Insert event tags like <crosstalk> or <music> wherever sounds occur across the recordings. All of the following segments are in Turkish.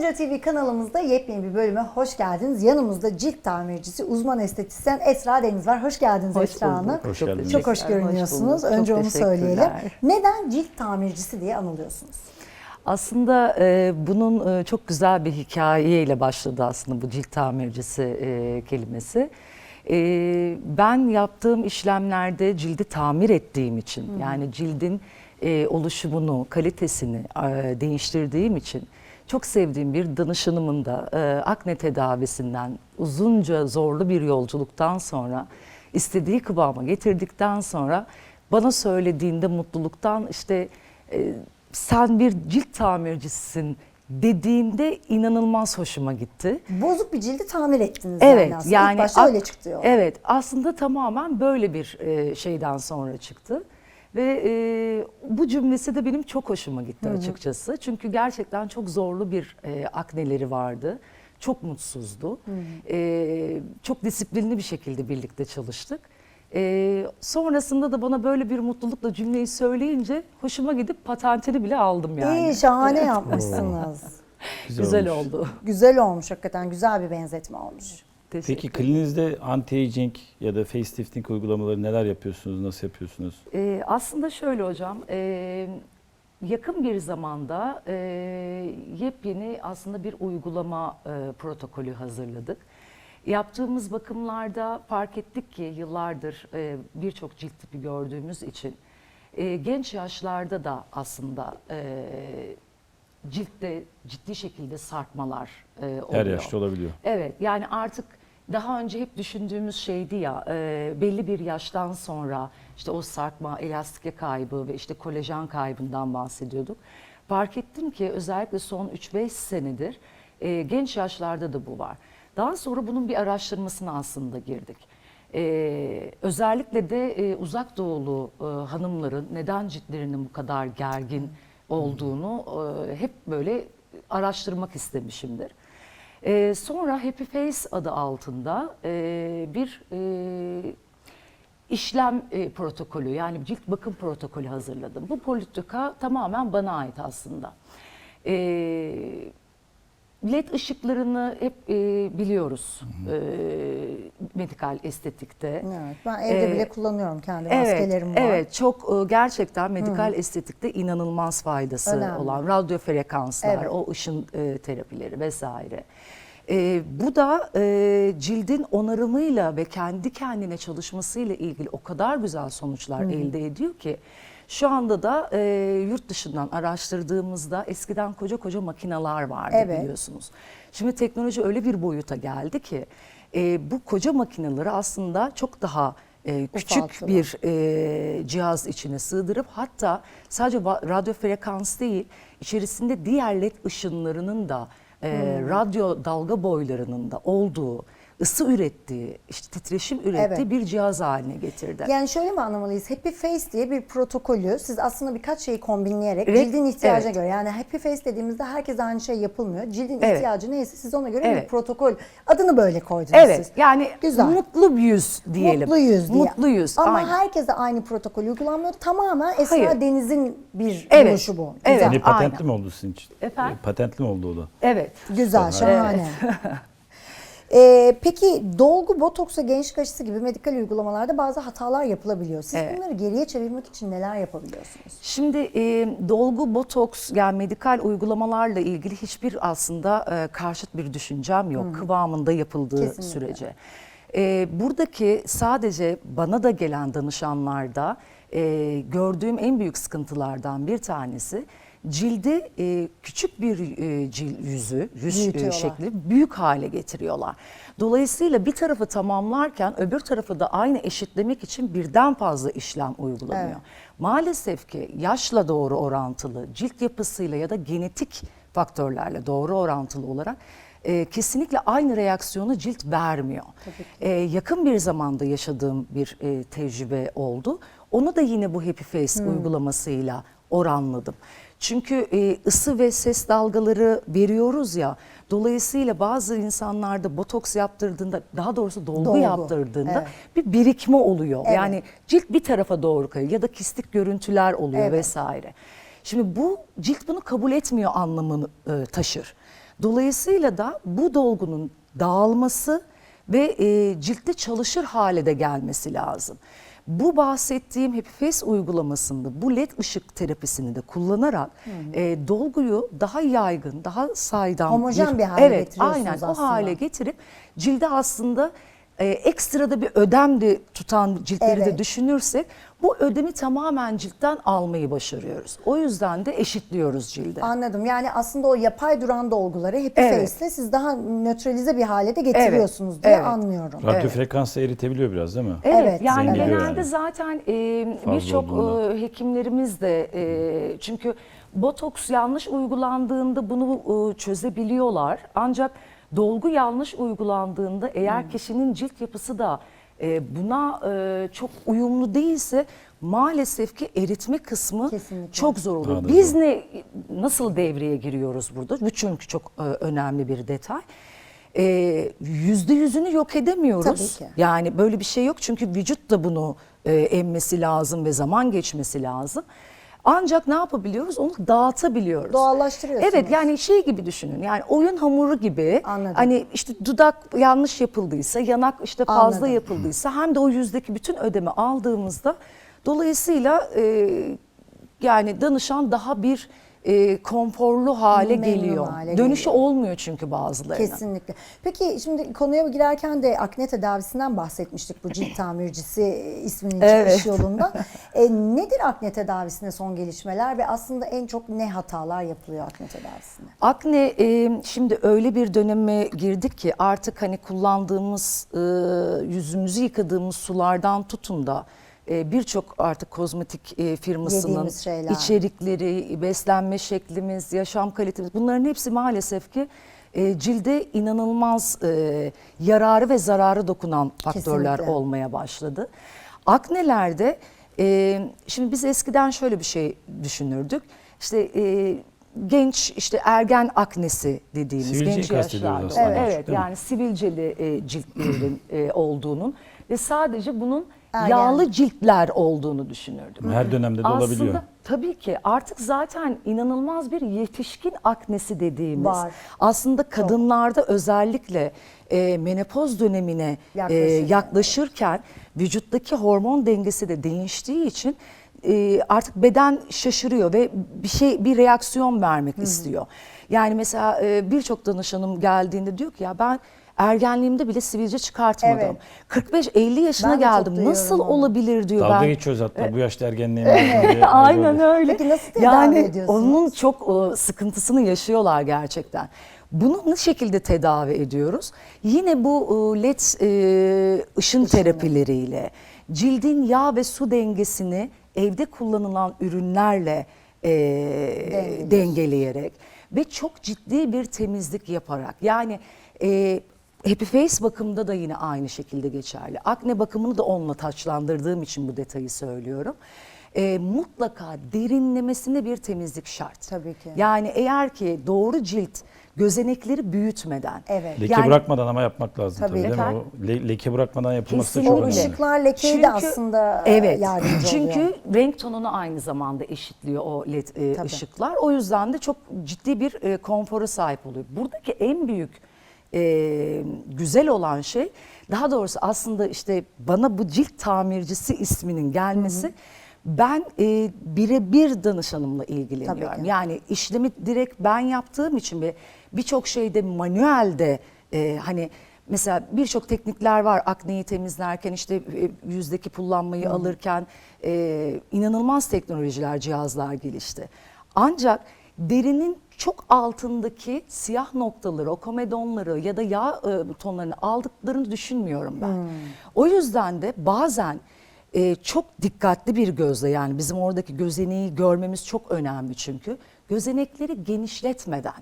Karınca TV kanalımızda yepyeni bir bölüme hoş geldiniz. Yanımızda cilt tamircisi, uzman estetisyen Esra Deniz var. Hoş geldiniz Hoş Esra Hanım. Hoş Çok geldiniz. Çok hoş görünüyorsunuz. bulduk. Önce Çok onu söyleyelim. Neden cilt tamircisi diye anılıyorsunuz? Aslında e, bunun e, çok güzel bir hikayeyle başladı aslında bu cilt tamircisi e, kelimesi. E, ben yaptığım işlemlerde cildi tamir ettiğim için yani cildin e, oluşumunu, kalitesini e, değiştirdiğim için çok sevdiğim bir danışanımın da e, akne tedavisinden uzunca zorlu bir yolculuktan sonra istediği kıvama getirdikten sonra bana söylediğinde mutluluktan işte e, sen bir cilt tamircisisin dediğinde inanılmaz hoşuma gitti. Bozuk bir cildi tamir ettiniz Evet yani aslında. yani İlk başta öyle çıktı yol. Evet aslında tamamen böyle bir e, şeyden sonra çıktı. Ve e, bu cümlesi de benim çok hoşuma gitti açıkçası. Çünkü gerçekten çok zorlu bir e, akneleri vardı. Çok mutsuzdu. E, çok disiplinli bir şekilde birlikte çalıştık. E, sonrasında da bana böyle bir mutlulukla cümleyi söyleyince hoşuma gidip patentini bile aldım yani. İyi, şahane <laughs> yapmışsınız. Güzel oldu. Güzel olmuş hakikaten. Güzel bir benzetme olmuş. Teşekkür Peki kliniğinizde anti-aging ya da facelifting uygulamaları neler yapıyorsunuz, nasıl yapıyorsunuz? Ee, aslında şöyle hocam, e, yakın bir zamanda e, yepyeni aslında bir uygulama e, protokolü hazırladık. Yaptığımız bakımlarda fark ettik ki yıllardır e, birçok cilt tipi gördüğümüz için e, genç yaşlarda da aslında e, ciltte ciddi şekilde sarkmalar e, oluyor. Her yaşta olabiliyor. Evet yani artık daha önce hep düşündüğümüz şeydi ya e, belli bir yaştan sonra işte o sarkma, elastike kaybı ve işte kolajen kaybından bahsediyorduk. Fark ettim ki özellikle son 3-5 senedir e, genç yaşlarda da bu var. Daha sonra bunun bir araştırmasına aslında girdik. E, özellikle de e, uzak doğulu e, hanımların neden ciltlerinin bu kadar gergin olduğunu e, hep böyle araştırmak istemişimdir. Ee, sonra Happy Face adı altında e, bir e, işlem e, protokolü yani cilt bakım protokolü hazırladım. Bu politika tamamen bana ait aslında. Ee, LED ışıklarını hep e, biliyoruz e, medikal estetikte. Evet, ben evde Ee, bile kullanıyorum kendi Evet, maskelerim var. evet çok e, gerçekten medikal estetikte inanılmaz faydası Önemli. olan radyo frekanslar, Evet. o ışın e, terapileri vesaire. E, bu da e, cildin onarımıyla ve kendi kendine çalışmasıyla ilgili o kadar güzel sonuçlar elde ediyor ki şu anda da e, yurt dışından araştırdığımızda eskiden koca koca makineler vardı Evet. biliyorsunuz. Şimdi teknoloji öyle bir boyuta geldi ki e, bu koca makineleri aslında çok daha e, küçük Ufalttılar. bir e, cihaz içine sığdırıp hatta sadece radyo frekans değil içerisinde diğer led ışınlarının da e, Hmm. radyo dalga boylarının da olduğu ısı ürettiği işte titreşim ürettiği Evet. bir cihaz haline getirdi. Yani şöyle mi anlamalıyız? Happy Face diye bir protokolü siz aslında birkaç şeyi kombinleyerek Evet, cildin ihtiyacına evet. göre yani Happy Face dediğimizde herkes aynı şey yapılmıyor. Cildin Evet. ihtiyacı neyse siz ona göre bir Evet. protokol adını böyle koydunuz Evet siz. yani Güzel. mutlu bir yüz diyelim. Mutlu yüz diye. Mutlu yüz. Ama aynen. herkese aynı protokol uygulanmıyor. Tamamen Esra Hayır. Deniz'in bir Evet. buluşu bu. Evet. Güzel. Yeni patentli aynen. mi oldu sizin için? Efendim? Patentli mi oldu o da? Evet. Güzel, şahane. <laughs> Ee, peki dolgu, botoks ve gençlik aşısı gibi medikal uygulamalarda bazı hatalar yapılabiliyor. Siz Evet. bunları geriye çevirmek için neler yapabiliyorsunuz? Şimdi e, dolgu, botoks yani medikal uygulamalarla ilgili hiçbir aslında e, karşıt bir düşüncem yok. Kıvamında yapıldığı Kesinlikle. sürece. E, buradaki sadece bana da gelen danışanlarda e, gördüğüm en büyük sıkıntılardan bir tanesi cildi e, küçük bir e, cil yüzü, yüz e, şekli büyük hale getiriyorlar. Dolayısıyla bir tarafı tamamlarken öbür tarafı da aynı eşitlemek için birden fazla işlem uygulanıyor. Evet. Maalesef ki yaşla doğru orantılı, cilt yapısıyla ya da genetik faktörlerle doğru orantılı olarak e, kesinlikle aynı reaksiyonu cilt vermiyor. E, yakın bir zamanda yaşadığım bir e, tecrübe oldu. Onu da yine bu Happy Face uygulamasıyla oranladım. Çünkü e, ısı ve ses dalgaları veriyoruz ya. Dolayısıyla bazı insanlarda botoks yaptırdığında, daha doğrusu dolgu, Dolgu, yaptırdığında evet. bir birikme oluyor. Evet. Yani cilt bir tarafa doğru kayıyor ya da kistik görüntüler oluyor Evet. vesaire. Şimdi bu cilt bunu kabul etmiyor anlamını e, taşır. Dolayısıyla da bu dolgunun dağılması ve e, ciltte çalışır hale de gelmesi lazım. Bu bahsettiğim Happy uygulamasında bu led ışık terapisini de kullanarak e, dolguyu daha yaygın, daha saydam Homojen bir hale evet, getiriyorsunuz aynen, aslında. o hale getirip cilde aslında e, ekstrada bir ödem de tutan ciltleri de Evet. düşünürsek bu ödemi tamamen ciltten almayı başarıyoruz. O yüzden de eşitliyoruz cilde. Anladım. Yani aslında o yapay duran dolguları Happy Evet. Face'le siz daha nötralize bir hale de getiriyorsunuz diye evet. anlıyorum. Radyo Evet. frekansı eritebiliyor biraz değil mi? Evet, Evet, yani genelde yani. zaten e, birçok e, hekimlerimiz de e, çünkü botoks yanlış uygulandığında bunu e, çözebiliyorlar. Ancak dolgu yanlış uygulandığında eğer Hmm. kişinin cilt yapısı da e, buna e, çok uyumlu değilse maalesef ki eritme kısmı Kesinlikle. çok zor Daha oluyor. da Biz ne nasıl devreye giriyoruz burada? Bu çünkü çok e, önemli bir detay. E, Yüzde yüzünü yok edemiyoruz. Tabii ki. Yani böyle bir şey yok çünkü vücut da bunu e, emmesi lazım ve zaman geçmesi lazım. Ancak ne yapabiliyoruz? Onu dağıtabiliyoruz. Doğallaştırıyorsunuz. Evet yani şey gibi düşünün. Yani oyun hamuru gibi. Anladım. Hani işte dudak yanlış yapıldıysa, yanak işte fazla Anladım. yapıldıysa hem de o yüzdeki bütün ödemi aldığımızda dolayısıyla e, yani danışan daha bir e, konforlu hale Memnun geliyor. hale Dönüşü geliyor. olmuyor çünkü bazılarına. Kesinlikle. Çıkmış şimdi konuya girerken de akne tedavisinden bahsetmiştik bu cilt tamircisi isminin Evet. çıkış yolunda. E, nedir akne tedavisinde son gelişmeler ve aslında en çok ne hatalar yapılıyor akne tedavisinde? Akne e, şimdi öyle bir döneme girdik ki artık hani kullandığımız e, yüzümüzü yıkadığımız sulardan tutun da e, birçok artık kozmetik e, firmasının içerikleri, beslenme şeklimiz, yaşam kalitemiz bunların hepsi maalesef ki e, cilde inanılmaz e, yararı ve zararı dokunan faktörler Kesinlikle. olmaya başladı. Aknelerde e, şimdi biz eskiden şöyle bir şey düşünürdük. İşte e, genç işte ergen aknesi dediğimiz Sivilceyi genç yaşlarda. Evet, evet mi? yani sivilceli e, ciltlerin e, olduğunun ve sadece bunun Ergen. yağlı ciltler olduğunu düşünürdük. Her dönemde de olabiliyor. Aslında tabii ki artık zaten inanılmaz bir yetişkin aknesi dediğimiz Var. aslında kadınlarda özellikle e, menopoz dönemine e, Yaklaşırken. yaklaşırken vücuttaki hormon dengesi de değiştiği için e, artık beden şaşırıyor ve bir şey bir reaksiyon vermek istiyor. Yani mesela e, birçok danışanım geldiğinde diyor ki ya ben ergenliğimde bile sivilce çıkartmadım. Evet. 45-50 yaşına Ben de çok geldim. duyuyorum Nasıl onu. olabilir diyor Dalga ben. geçiyoruz hatta bu yaşta ergenliğe mi diye. <laughs> Aynen öyle. Peki nasıl tedavi yani ediyorsunuz? onun çok e, sıkıntısını yaşıyorlar gerçekten. Bunu ne şekilde tedavi ediyoruz? Yine bu e, led e, ışın terapileriyle, cildin yağ ve su dengesini evde kullanılan ürünlerle e, dengeleyerek ve çok ciddi bir temizlik yaparak yani e, Happy Face bakımında da yine aynı şekilde geçerli. Akne bakımını da onunla taçlandırdığım için bu detayı söylüyorum. E, mutlaka derinlemesine bir temizlik şart. Tabii ki. Yani eğer ki doğru cilt gözenekleri büyütmeden. Evet. Leke yani- bırakmadan ama yapmak lazım Tabii. tabii, değil mi? O le- leke bırakmadan yapılması da Kesinlikle. çok O önemli. ışıklar lekeyi de aslında evet, yardımcı çünkü oluyor. renk tonunu aynı zamanda eşitliyor o led e, Tabii. ışıklar. O yüzden de çok ciddi bir e, konfora sahip oluyor. Buradaki en büyük e, güzel olan şey daha doğrusu aslında işte bana bu cilt tamircisi isminin gelmesi ben e, birebir danışanımla ilgileniyorum. Yani işlemi direkt ben yaptığım için ve birçok şeyde manuelde e, hani mesela birçok teknikler var akneyi temizlerken işte e, yüzdeki pullanmayı alırken e, inanılmaz teknolojiler cihazlar gelişti. Ancak derinin çok altındaki siyah noktaları, o komedonları ya da yağ e, tonlarını aldıklarını düşünmüyorum ben. O yüzden de bazen e, çok dikkatli bir gözle yani bizim oradaki gözeneği görmemiz çok önemli çünkü. Gözenekleri genişletmeden.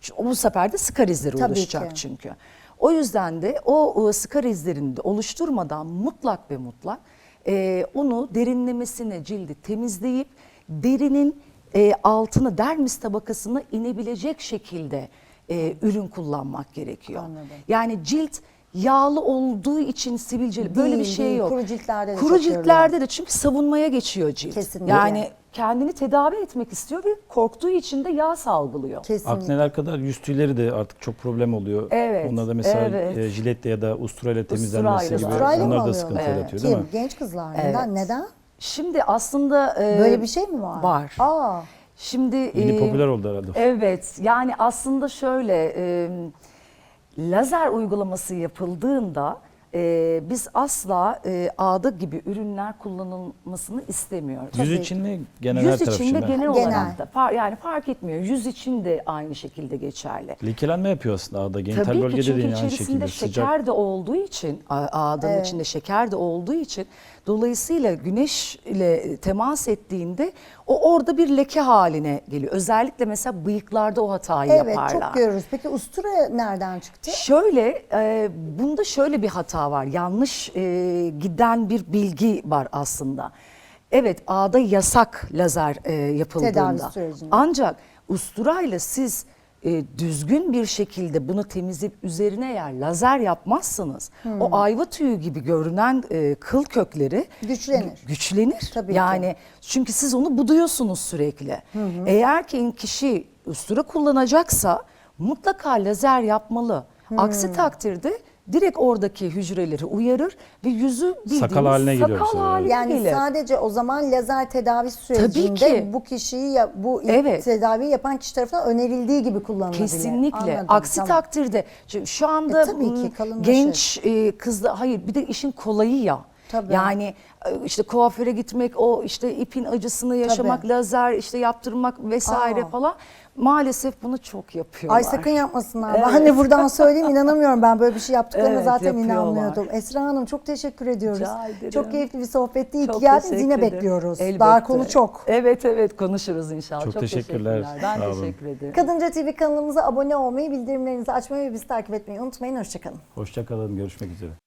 Çünkü Bu sefer de skar izleri Tabii oluşacak ki. çünkü. O yüzden de o e, skar izlerini de oluşturmadan mutlak ve mutlak e, onu derinlemesine cildi temizleyip derinin e, altını dermis tabakasına inebilecek şekilde e, ürün kullanmak gerekiyor. Anladım. Yani cilt yağlı olduğu için sivilceli böyle bir şey değil. yok. Kuru ciltlerde de Kuru ciltlerde de çünkü savunmaya geçiyor cilt. Kesinlikle. Yani kendini tedavi etmek istiyor ve korktuğu için de yağ salgılıyor. Kesinlikle. Akneler kadar yüz tüyleri de artık çok problem oluyor. Evet, Onlar da mesela evet. e, jiletle ya da usturayla temizlenmesi Usturayla. gibi Usturayla onlar da sıkıntı Evet. yaratıyor değil Kim? mi? Genç kızlar. Evet. Neden? Neden? Şimdi aslında e, Böyle bir şey mi var? var. Aa. Şimdi Yeni e, popüler oldu herhalde. Evet yani aslında şöyle e, lazer uygulaması yapıldığında e, biz asla e, ağda gibi ürünler kullanılmasını istemiyoruz. Yüz için mi? Genel her Yüz taraf için de genel, Genel. olarak da far- yani fark etmiyor. Yüz için de aynı şekilde geçerli. Lekelenme yapıyor aslında ağda. Genital Tabii ki çünkü aynı içerisinde şekilde. şeker Sıcak. de olduğu için ağdanın Evet. içinde şeker de olduğu için dolayısıyla güneş ile temas ettiğinde o orada bir leke haline geliyor. Özellikle mesela bıyıklarda o hatayı Evet yaparlar. çok görürüz. Peki ustura nereden çıktı? Şöyle, e, bunda şöyle bir hata var. Yanlış e, giden bir bilgi var aslında. Evet, ağda yasak lazer e, yapıldığında. Tedavi sürecinde. Ancak usturayla siz e, düzgün bir şekilde bunu temizleyip üzerine eğer lazer yapmazsanız Hmm. o ayva tüyü gibi görünen e, kıl kökleri Güçlenir. gü- güçlenir. Tabii ki. yani çünkü siz onu buduyorsunuz sürekli. Eğer ki kişi ustura kullanacaksa mutlaka lazer yapmalı. Aksi takdirde direkt oradaki hücreleri uyarır ve yüzü bildiğiniz Sakal haline geliyor sakal sefer. haline Yani gelir. sadece o zaman lazer tedavi sürecinde ki. bu kişiyi ya, bu Evet. tedaviyi yapan kişi tarafından önerildiği gibi kullanılabilir. Kesinlikle. Anladım, Aksi tamam. takdirde şu anda E, tabii ki genç e, kızla hayır bir de işin kolayı ya. Tabii. Yani e, işte kuaföre gitmek, o işte ipin acısını yaşamak, Tabii. lazer işte yaptırmak vesaire Aa. falan maalesef bunu çok yapıyorlar. Ay sakın yapmasınlar. Evet. Ben de buradan söyleyeyim inanamıyorum ben böyle bir şey yaptıklarına Evet, zaten yapıyorlar. inanmıyordum. Esra Hanım çok teşekkür ediyoruz. Rica ederim. Çok keyifli bir sohbetti. İyi ki Çok geldiniz. Yine ederim. bekliyoruz. Elbette. Daha konu çok. Evet evet konuşuruz inşallah. Çok teşekkürler. Ben Sağ olun. teşekkür ederim. Kadınca TV kanalımıza abone olmayı, bildirimlerinizi açmayı ve bizi takip etmeyi unutmayın. Hoşçakalın. Hoşça kalın. Görüşmek üzere.